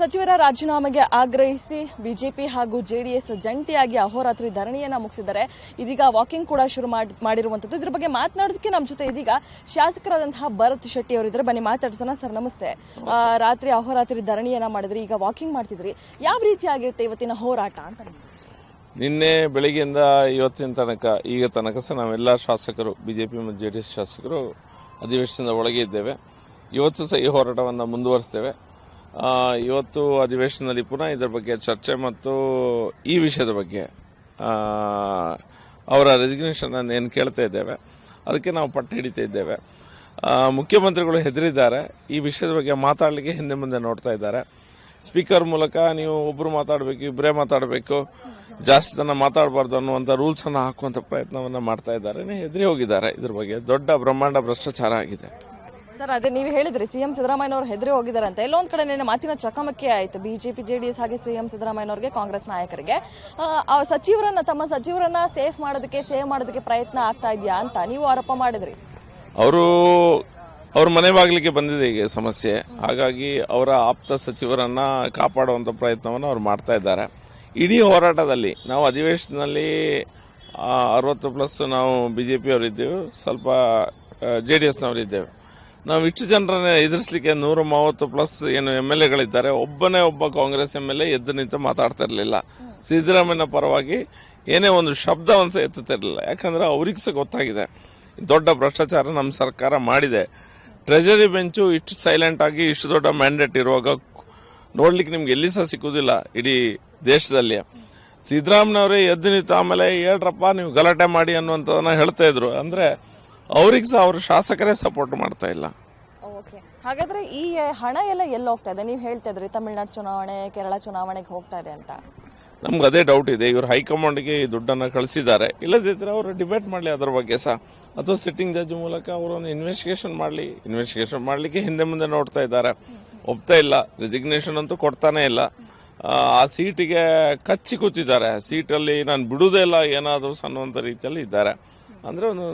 ಸಚಿವರ ರಾಜೀನಾಮೆಗೆ ಆಗ್ರಹಿಸಿ ಬಿಜೆಪಿ ಹಾಗೂ ಜೆಡಿಎಸ್ ಜಂಟಿಯಾಗಿ ಅಹೋರಾತ್ರಿ ಧರಣಿಯನ್ನ ಮುಗಿಸಿದ್ದಾರೆ. ಇದೀಗ ವಾಕಿಂಗ್ ಕೂಡ ಶುರು ಮಾಡ್- ಮಾಡಿರುವಂತದ್ದು. ಇದ್ರ ಬಗ್ಗೆ ಮಾತನಾಡೋದಕ್ಕೆ ನಮ್ಮ ಜೊತೆ ಇದೀಗ ಶಾಸಕರಾದಂತಹ ಭರತ್ ಶೆಟ್ಟಿ ಅವರಿದ್ದಾರೆ ಬನ್ನಿ, ಮಾತಾಡ್ಸೋಣ ಸರ್, ನಮಸ್ತೆ. ರಾತ್ರಿ ಅಹೋರಾತ್ರಿ ಧರಣಿಯನ್ನ ಮಾಡಿದ್ರಿ, ಈಗ ವಾಕಿಂಗ್ ಮಾಡ್ತಿದ್ರಿ. ಯಾವ ರೀತಿ ಆಗಿರುತ್ತೆ ಇವತ್ತಿನ ಹೋರಾಟ ಅಂತ ನಿನ್ನೆ ಬೆಳಗ್ಗೆಯಿಂದ ಇವತ್ತಿನ ತನಕ, ಈಗ ತನಕ ಸಹ ನಾವೆಲ್ಲ ಶಾಸಕರು, ಬಿಜೆಪಿ ಮತ್ತು ಜೆಡಿಎಸ್ ಶಾಸಕರು ಅಧಿವೇಶನದ ಒಳಗೆ ಇದ್ದೇವೆ. ಇವತ್ತು ಸಹ ಈ ಹೋರಾಟವನ್ನು ಮುಂದುವರಿಸ್ತೇವೆ. ಇವತ್ತು ಅಧಿವೇಶನದಲ್ಲಿ ಪುನಃ ಇದರ ಬಗ್ಗೆ ಚರ್ಚೆ ಮತ್ತು ಈ ವಿಷಯದ ಬಗ್ಗೆ ಅವರ ರೆಸಿಗ್ನೇಷನ್ ಏನು ಕೇಳ್ತಾ ಇದ್ದೇವೆ, ಅದಕ್ಕೆ ನಾವು ಪಟ್ಟು ಹಿಡಿತಾ ಇದ್ದೇವೆ. ಮುಖ್ಯಮಂತ್ರಿಗಳು ಹೆದರಿದ್ದಾರೆ, ಈ ವಿಷಯದ ಬಗ್ಗೆ ಮಾತಾಡಲಿಕ್ಕೆ ಹಿಂದೆ ಮುಂದೆ ನೋಡ್ತಾ ಇದ್ದಾರೆ. ಸ್ಪೀಕರ್ ಮೂಲಕ ನೀವು ಒಬ್ಬರು ಮಾತಾಡಬೇಕು ಇಬ್ಬರೇ ಮಾತಾಡಬೇಕು, ಜಾಸ್ತಿ ಜನ ಮಾತಾಡಬಾರ್ದು ಅನ್ನುವಂಥ ರೂಲ್ಸನ್ನು ಹಾಕುವಂಥ ಪ್ರಯತ್ನವನ್ನು ಮಾಡ್ತಾ ಇದ್ದಾರೆ ಹೆದರಿ ಹೋಗಿದ್ದಾರೆ. ಇದ್ರ ಬಗ್ಗೆ ದೊಡ್ಡ ಬ್ರಹ್ಮಾಂಡ ಭ್ರಷ್ಟಾಚಾರ ಆಗಿದೆ. ಸರ್, ಅದೇ ನೀವು ಹೇಳಿದ್ರಿ ಸಿಎಂ ಸಿದ್ದರಾಮಯ್ಯನವರು ಹೆದರಿ ಹೋಗಿದ್ದಾರೆ ಅಂತ. ಎಲ್ಲೊಂದ್ ಕಡೆ ನಿನ್ನೆ ಮಾತಿನ ಚಕಮಕಿ ಆಯಿತು. ಬಿಜೆಪಿ ಜೆಡಿಎಸ್ ಹಾಗೆ ಸಿಎಂ ಸಿದ್ದರಾಮಯ್ಯನವರಿಗೆ, ಕಾಂಗ್ರೆಸ್ ನಾಯಕರಿಗೆ. ಸಚಿವರನ್ನ, ತಮ್ಮ ಸಚಿವರನ್ನ ಸೇಫ್ ಮಾಡೋದಕ್ಕೆ, ಸೇವ್ ಮಾಡೋದಕ್ಕೆ ಪ್ರಯತ್ನ ಆಗ್ತಾ ಇದೆಯಾ ಅಂತ ನೀವು ಆರೋಪ ಮಾಡಿದ್ರಿ? ಅವರು, ಅವ್ರ ಮನೆ ಬಾಗಿಲಿಗೆ ಬಂದಿದೆ ಈಗ ಸಮಸ್ಯೆ. ಹಾಗಾಗಿ ಅವರ ಆಪ್ತ ಸಚಿವರನ್ನ ಕಾಪಾಡುವಂಥ ಪ್ರಯತ್ನವನ್ನು ಅವ್ರು ಮಾಡ್ತಾ ಇದ್ದಾರೆ. ಇಡೀ ಹೋರಾಟದಲ್ಲಿ ನಾವು ಅಧಿವೇಶನದಲ್ಲಿ ಅರವತ್ತು ಪ್ಲಸ್ ನಾವು ಬಿ ಜೆ ಪಿಯವರಿದ್ದೇವೆ ಸ್ವಲ್ಪ ಜೆ ಡಿ ಎಸ್ನವರಿದ್ದೇವೆ. ನಾವು ಇಷ್ಟು ಜನರನ್ನ ಎದುರಿಸಲಿಕ್ಕೆ ನೂರ ಮೂವತ್ತು ಪ್ಲಸ್ ಏನು ಎಂ ಎಲ್ ಎಗಳಿದ್ದಾರೆ. ಒಬ್ಬನೇ ಒಬ್ಬ ಕಾಂಗ್ರೆಸ್ ಎಂ ಎಲ್ ಎ ಎದ್ದು ನಿಂತು ಮಾತಾಡ್ತಾ ಇರಲಿಲ್ಲ. ಸಿದ್ದರಾಮಯ್ಯನ ಪರವಾಗಿ ಏನೇ ಒಂದು ಶಬ್ದವನ್ನು ಸಹ ಎತ್ತುತ್ತಿರಲಿಲ್ಲ ಯಾಕಂದ್ರೆ ಅವ್ರಿಗೆ ಸಹ ಗೊತ್ತಾಗಿದೆ. ದೊಡ್ಡ ಭ್ರಷ್ಟಾಚಾರ ನಮ್ಮ ಸರ್ಕಾರ ಮಾಡಿದೆ. ಟ್ರೆಜರಿ ಬೆಂಚು ಇಷ್ಟು ಸೈಲೆಂಟ್ ಆಗಿ ಇಷ್ಟು ದೊಡ್ಡ ಮ್ಯಾಂಡೇಟ್ ಇರುವಾಗ ನೋಡ್ಲಿಕ್ಕೆ ನಿಮ್ಗೆ ಎಲ್ಲಿ ಸಹ ಸಿಕ್ಕುದಿಲ್ಲ ಇಡೀ ದೇಶದಲ್ಲಿ. ಸಿದ್ದರಾಮಯ್ಯವರೇ ಎದ್ದು ನಿಂತು ಆಮೇಲೆ ಹೇಳ್ರಪ್ಪ, ನೀವು ಗಲಾಟೆ ಮಾಡಿ ಅನ್ನುವಂಥದ್ದನ್ನ ಹೇಳ್ತಾ ಇದ್ರು. ಅಂದ್ರೆ ಅವ್ರಿಗೆ ಸಹ ಅವ್ರ ಶಾಸಕರೇ ಸಪೋರ್ಟ್ ಮಾಡ್ತಾ ಇಲ್ಲ. ಓಕೆ ಹಾಗಾದ್ರೆ ಈ ಹಣ ಎಲ್ಲ ಎಲ್ಲ ಹೋಗ್ತಾ ಇದೆ? ನೀವು ಹೇಳ್ತಾ ಇದ್ರಿ ತಮಿಳ್ನಾಡು ಚುನಾವಣೆ ಕೇರಳ ಚುನಾವಣೆಗೆ ಹೋಗ್ತಾ ಇದೆ ಅಂತ. ನಮ್ಗೆ ಅದೇ ಡೌಟ್ ಇದೆ. ಇವರು ಹೈಕಮಾಂಡ್ಗೆ ಈ ದುಡ್ಡನ್ನು ಕಳಿಸಿದ್ದಾರೆ. ಇಲ್ಲದಿದ್ದರೆ ಅವರು ಡಿಬೇಟ್ ಮಾಡಲಿ ಅದರ ಬಗ್ಗೆ ಸಹ. ಅಥವಾ ಸಿಟ್ಟಿಂಗ್ ಜಡ್ಜ್ ಮೂಲಕ ಅವರೊಂದು ಇನ್ವೆಸ್ಟಿಗೇಷನ್ ಮಾಡಲಿ. ಇನ್ವೆಸ್ಟಿಗೇಷನ್ ಮಾಡಲಿಕ್ಕೆ ಹಿಂದೆ ಮುಂದೆ ನೋಡ್ತಾ ಇದ್ದಾರೆ. ಒಪ್ತಾ ಇಲ್ಲ. ರೆಸಿಗ್ನೇಷನ್ ಅಂತೂ ಕೊಡ್ತಾನೆ ಇಲ್ಲ. ಆ, ಸೀಟಿಗೆ ಕಚ್ಚಿ ಕೂತಿದ್ದಾರೆ. ಸೀಟಲ್ಲಿ ನಾನು ಬಿಡುವುದೇ ಇಲ್ಲ. ಏನಾದರೂ ಅನ್ನುವಂಥ ರೀತಿಯಲ್ಲಿ ಇದ್ದಾರೆ. ಅಂದರೆ ಒಂದು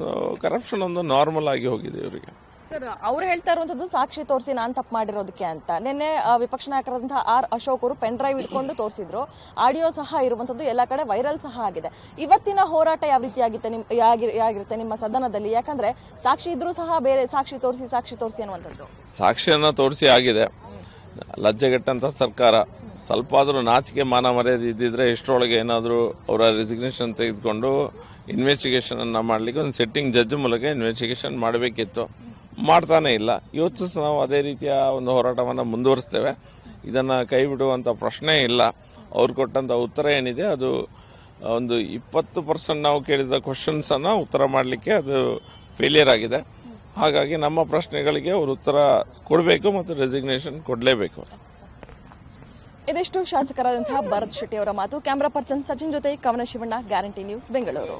ಕರಪ್ಷನ್ ಒಂದು ನಾರ್ಮಲ್ ಆಗಿ ಹೋಗಿದೆ ಇವರಿಗೆ. ಸರ್ ಅವ್ರು ಹೇಳ್ತಾ ಇರುವಂತದ್ದು ಸಾಕ್ಷಿ ತೋರಿಸಿ ನಾನು ತಪ್ಪು ಮಾಡಿರೋದಕ್ಕೆ ಅಂತ. ನಿನ್ನೆ ವಿಪಕ್ಷ ನಾಯಕರಾದಂತಹ ಆರ್ ಅಶೋಕ್ ಅವರು ಪೆನ್ ಡ್ರೈವ್ ಇಟ್ಕೊಂಡು ತೋರಿಸಿದ್ರು. ಆಡಿಯೋ ಸಹ ಇರುವಂತದ್ದು ಎಲ್ಲ ಕಡೆ ವೈರಲ್ ಸಹ ಆಗಿದೆ. ಇವತ್ತಿನ ಹೋರಾಟ ಯಾವ ರೀತಿ ಆಗಿತ್ತೆ ನಿಮ್ ಯಾಗಿರುತ್ತೆ ನಿಮ್ಮ ಸದನದಲ್ಲಿ? ಯಾಕಂದ್ರೆ ಸಾಕ್ಷಿ ಇದ್ರೂ ಸಹ ಬೇರೆ ಸಾಕ್ಷಿ ತೋರಿಸಿ ಸಾಕ್ಷಿ ತೋರಿಸಿ ಅನ್ನುವಂಥದ್ದು. ಸಾಕ್ಷಿಯನ್ನ ತೋರಿಸಿ ಆಗಿದೆ. ಲಜ್ಜೆಗೆಟ್ಟಂತ ಸರ್ಕಾರ. ಸ್ವಲ್ಪ ಆದರೂ ನಾಚಿಕೆ ಮಾನ ಮರ್ಯಾದೆ ಇದ್ದಿದ್ರೆ ಎಷ್ಟರೊಳಗೆ ಏನಾದರೂ ಅವರ ರೆಸಿಗ್ನೇಷನ್ ತೆಗೆದುಕೊಂಡು ಇನ್ವೆಸ್ಟಿಗೇಷನ್ ಅನ್ನ ಮಾಡಲಿಕ್ಕೆ ಒಂದು ಸೆಟ್ಟಿಂಗ್ ಜಡ್ಜ್ ಮೂಲಕ ಇನ್ವೆಸ್ಟಿಗೇಷನ್ ಮಾಡಬೇಕಿತ್ತು. ಮಾಡ್ತಾನೆ ಇಲ್ಲ. ಇವತ್ತು ನಾವು ಅದೇ ರೀತಿಯ ಒಂದು ಹೋರಾಟವನ್ನು ಮುಂದುವರಿಸ್ತೇವೆ. ಇದನ್ನು ಕೈ ಬಿಡುವಂಥ ಪ್ರಶ್ನೆ ಇಲ್ಲ. ಅವ್ರು ಕೊಟ್ಟಂಥ ಉತ್ತರ ಏನಿದೆ, ಅದು ಒಂದು ಇಪ್ಪತ್ತು ಪರ್ಸೆಂಟ್ ನಾವು ಕೇಳಿದ ಕ್ವಶನ್ಸನ್ನು ಉತ್ತರ ಮಾಡಲಿಕ್ಕೆ ಅದು ಫೇಲಿಯರ್ ಆಗಿದೆ. ಹಾಗಾಗಿ ನಮ್ಮ ಪ್ರಶ್ನೆಗಳಿಗೆ ಅವರು ಉತ್ತರ ಕೊಡಬೇಕು ಮತ್ತು ರೆಸಿಗ್ನೇಷನ್ ಕೊಡಲೇಬೇಕು. ಇದಿಷ್ಟು ಶಾಸಕರಾದಂತಹ ಭರತ್ ಶೆಟ್ಟಿ ಅವರ ಮಾತು. ಕ್ಯಾಮರಾ ಪರ್ಸನ್ ಸಚಿನ್ ಜೊತೆ ಕವನ ಶಿವಣ್ಣ, ಗ್ಯಾರಂಟಿ ನ್ಯೂಸ್, ಬೆಂಗಳೂರು.